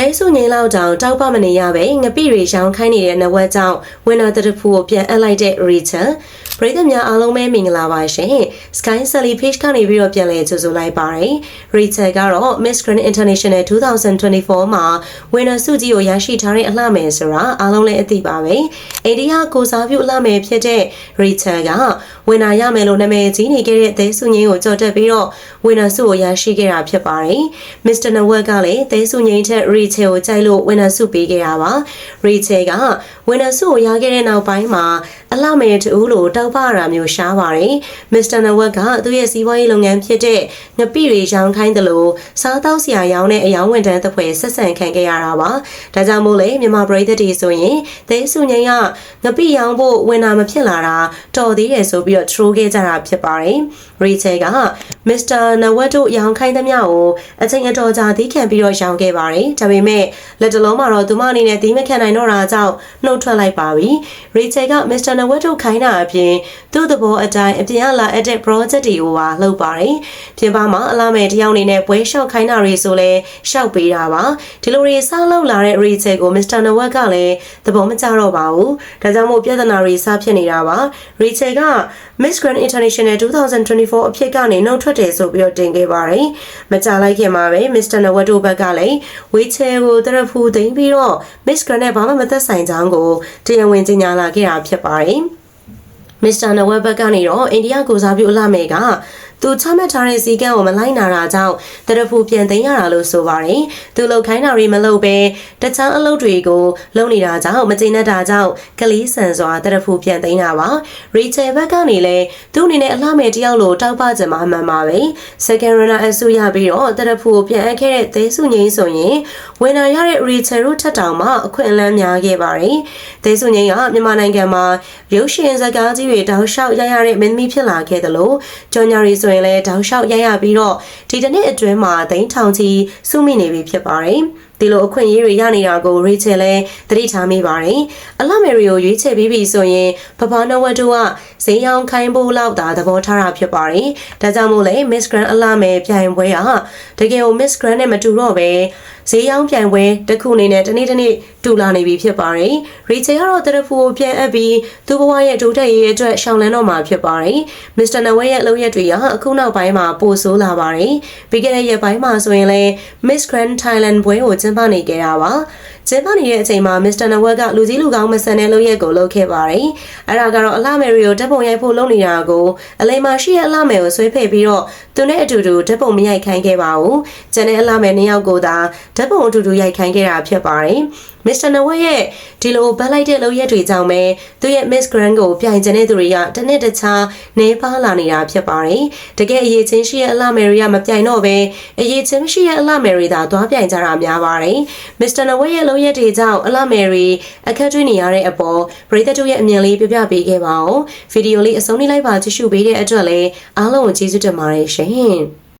ဒိုင်းစုငိမ့်လောက်တောင်တောက်ပမနေရပဲငပိတွေရောင်းခိုင်းနေတဲ့နဝက်ကြောင့်ဝင်နာတရဖူကိုပြန်အပ်လိုက်တဲ့ Rachel ပရိသတ်များအားလုံးပဲမင်္ဂလာပါရှင် Sky Sally Page ကနေပြီးတော့ပြန်လည်ကြိုဆိုလိုက်ပါတယ် Rachel ကတော့ Miss Grand International 2024မှာဝင်နာစုကြီးကိုရရှိထားတဲ့အလှမယ်ဆိုတာအားလုံးလည်းအသိပါပဲအိန္ဒိယကိုစားပြုအလှမယ်ဖြစ်တဲ့ Rachel ကဝင်နာရမယ်လို့နာမည်ကြီးနေခဲ့တဲ့သဲစုငင်းကိုကြော်တက်ပြီးတော့ဝင်နာစုကိုရရှိခဲ့တာဖြစ်ပါတယ် Mr. Nawal ကလည်းသဲစုငင်းထက် Rachel ကိုကြိုက်လို့ဝင်နာစုပေးခဲ့တာပါ Rachel ကဝင်နာစုကိုရခဲ့တဲ့နောက်ပိုင်းမှာ အလှမယ်တူလို့တောက်ပတာမျိုးရှားပါတယ် Mr. Nawal ကသူ့ရဲ့စီးပွားရေးလုပ်ငန်းဖြစ်တဲ့ငပိတွေရောင်းခိုင်းတယ်လို့စားတောက်စရာရောင်းတဲ့အယောင်ဝန်တန်းတစ်ဖွဲ့ဆက်ဆံခံခဲ့ရတာပါဒါကြောင့်မို့လေမြန်မာပြည်သက်တွေဆိုရင်သဲစုငင်းကငပိရောင်းဖို့ဝင်တာမဖြစ်လာတာတော်သေးတယ်ဆိုပြီးတော့ troll ခဲ့ကြတာဖြစ်ပါတယ် Rachel က Mr. Nawal တို့ရောင်းခိုင်းသမျှကိုအချိန်အတော်ကြာသီးခံပြီးတော့ရောင်းခဲ့ပါတယ်ဒါပေမဲ့လက်တလုံးမှာတော့သူမအနေနဲ့သီးမခံနိုင်တော့တာကြောင့်နှုတ်ထွက်လိုက်ပါပြီ Rachel က Mr. Nawal တို့ခိုင်းတာအပြင်သူ့သဘောအတိုင်းအပြင်ကလာအပ်တဲ့ project တွေကိုပါလုပ်ပါတယ်ပြင်ပမှာအလားမဲ့တယောက်အနေနဲ့ပွဲလျှော့ခိုင်းတာတွေဆိုလဲရှောက်ပေးတာပါဒီလိုတွေစားလောက်လာတဲ့ Rachel ကို Mr. Nawal ကလည်းသဘောမကျတော့ပါဘူးဒါကြောင့်မို့ပြဿနာတွေစဖြစ်နေတာပါ Rachel က Miss Grand International 2024အဖြစ်ကနေနှုတ်ထွက်တယ်ဆိုပြီးတော့တင်ခဲ့ပါတယ်မကြလိုက်ခင်မှာပဲ Mr. Nawal တို့ဘက်ကလည်း wheelchair ကိုတရဖူသိမ်းပြီးတော့ Miss Grand နဲ့ဘာမှမသက်ဆိုင်ကြောင်းကိုတရားဝင်ကြေညာလာခဲ့တာဖြစ်ပါတယ်မစ္စတာနဝက်ဘက်ကနေတော့အိန္ဒိယကိုစားပြုအလှမယ်က သူချမှတ်ထားတဲ့စည်းကမ်းကိုမလိုက်နာတာကြောင့်တရဖူပြန်သိမ်းရတာလို့ဆိုပါတယ်။သူလောက်ခိုင်းတာတွေမလုပ်ပဲတခြားအလုပ်တွေကိုလုပ်နေတာကြောင့်မကျေနပ်တာကြောင့်ကလေးဆန်စွာတရဖူပြန်သိမ်းတာပါ။ရီချယ်ဘက်ကနေလည်းသူ့အနေနဲ့အလှမယ်တယောက်လိုတောက်ပကြမှာမှန်ပါပဲ။ second runner အဆူရပြီးတော့တရဖူကိုပြန်အပ်ခဲ့တဲ့သဲစုငိမ့်ဆိုရင်ဝင်လာရတဲ့ရီချယ်တို့ထက်တောင်မှအခွင့်အလမ်းများခဲ့ပါတယ်။သဲစုငိမ့်ကမြန်မာနိုင်ငံမှာရုပ်ရှင်ဇာတ်ကားကြီးတွေတောက်လျှောက်ရရတဲ့မင်းသမီးဖြစ်လာခဲ့တယ်လို့ကြော်ညာရီဆိုရင်လည်းတောက်လျှောက်ရရပြီးတော့ဒီတစ်နှစ်အတွင်းမှာသိန်းထောင်ချီစုမိနေပြီဖြစ်ပါတယ်။ဒီလိုအခွင့်အရေးတွေရနေတာကိုရေချယ်လည်းသတိထားမိပါတယ်။အလမယ်ရီကိုရွေးချယ်ပြီးပြီဆိုရင်ဖဖနဝတ်တို့ကဈေးရောင်းခိုင်းဖို့လောက်သာသဘောထားတာဖြစ်ပါတယ်။ဒါကြောင့်မို့လဲ Miss Grand အလမယ်ပြိုင်ပွဲကတကယ်ကို Miss Grand နဲ့မတူတော့ပဲဈေးရောင်းပြိုင်ပွဲတစ်ခုအနေနဲ့တနေ့တနေ့တူလာနေပြီဖြစ်ပါတယ်။ရီချယ်ကတော့တရဖူကိုပြန်အပ်ပြီးသူ့ဘဝရဲ့ဒုတက်ရေးအတွက်ရှောင်လန်းတော့မှာဖြစ်ပါတယ်။မစ္စတာနဝဲရဲ့အလုပ်ရက်တွေကအခုနောက်ပိုင်းမှာပိုဆိုးလာပါတယ်။ပြီးခဲ့တဲ့ရက်ပိုင်းမှာဆိုရင်လည်း Miss Grand Thailand ပွဲကိုကျင်းပနေကြတာပါ။ ကျင်းပနေတဲ့အချိန်မှာ Mr. Nawal ကလူကြီးလူကောင်းမဆန်တဲ့လုပ်ရက်ကိုလုပ်ခဲ့ပါတယ်။အဲ့ဒါကတော့အလှမယ်ရီကိုဓာတ်ပုံရိုက်ဖို့လုပ်နေတာကိုအလိမ္မာရှိရဲ့အလှမယ်ကိုဆွဲဖက်ပြီးတော့သူနဲ့အတူတူဓာတ်ပုံမရိုက်ခိုင်းခဲ့ပါဘူး။ကျန်တဲ့အလှမယ်နှစ်ယောက်ကိုသာဓာတ်ပုံအတူတူရိုက်ခိုင်းခဲ့တာဖြစ်ပါတယ်။ Mr. Nawal ရဲ့ဒီလိုဗတ်လိုက်တဲ့လုပ်ရက်တွေကြောင့်ပဲသူရဲ့ Miss Grand ကိုပြိုင်ကျင်တဲ့သူတွေကတစ်နှစ်တခြားနေပါလာနေတာဖြစ်ပါတယ်။တကယ်အရေးချင်းရှိရဲ့အလှမယ်ရီကမပြိုင်တော့ပဲအရေးချင်းမရှိရဲ့အလှမယ်ရီသာသွားပြိုင်ကြတာများပါတယ်။ Mr. Nawal ရဲ့လုပ်ရက်တွေကြောင့်အလှမယ်ရီအခက်တွေ့နေရတဲ့အပေါ်ပရိသတ်တို့ရဲ့အမြင်လေးပြပြပေးခဲ့ပါအောင်။ဗီဒီယိုလေးအဆုံးထိလိုက်ပါကြည့်ရှုပေးတဲ့အတွက်လည်းအားလုံးကိုကျေးဇူးတင်ပါတယ်ရှင်။